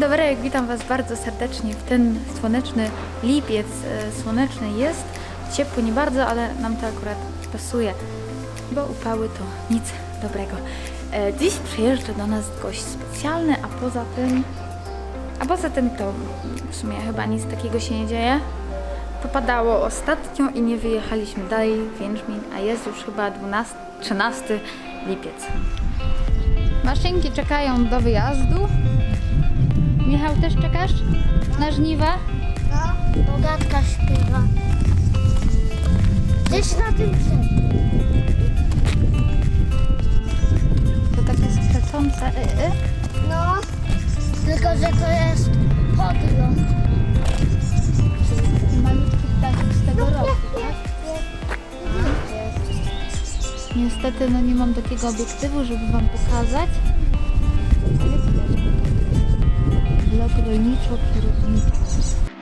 dobry, witam Was bardzo serdecznie w ten słoneczny lipiec. E, Słoneczny jest, ciepły nie bardzo, ale nam to akurat pasuje, bo upały to nic dobrego. E, Dziś przyjeżdża do nas gość specjalny, a poza tym, a poza tym to w sumie chyba nic takiego się nie dzieje. Popadało ostatnio i nie wyjechaliśmy dalej w Jęczmin, a jest już chyba 12, 13 lipiec. Maszynki czekają do wyjazdu. Michał, też czekasz na żniwa? No, bogatka śpiewa. Gdzieś na tym drzewie. To takie skrecące y, y. No, tylko że to jest podlot. Malutki ptaszek z tego roku, tak? Niestety no nie mam takiego obiektywu, żeby Wam pokazać. Blok rolniczok i robniczych.